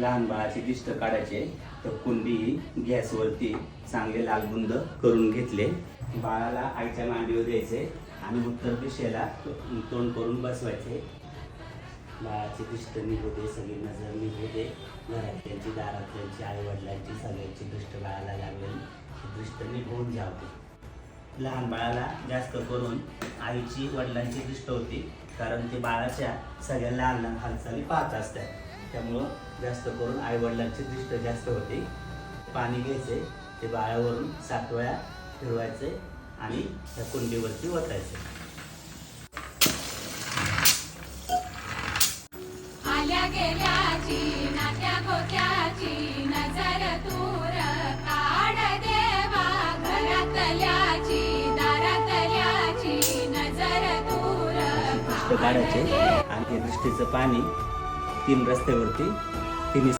लहान बाळाची दिष्ट काढायचे तर कुंडी गॅसवरती चांगले लालबुंद करून घेतले. बाळाला आईच्या मांडीवर द्यायचे आणि उत्तर दिशेला तोंड करून बसवायचे. बाळाचे दिष्ट निघू दे सगळी नजर निघू दे घरातल्यांची दारातल्यांची आई वडिलांची सगळ्यांची दृष्ट बाळाला लागलेली दृष्ट निघून जावते लहान बाळाला जास्त करून आईची वडिलांची दृष्ट होती कारण ते बाळाच्या सगळ्या लहान लहान हालचाली पाहत असतात. त्यामुळं जास्त करून आई वडिलांची दृष्ट जास्त होती. पाणी घ्यायचे ते बाळावरून सात वेळा फिरवायचे आणि त्या कुंडीवरती ओतायचे काढायचे आणि दृष्टीचं पाणी तीन रस्त्यावरती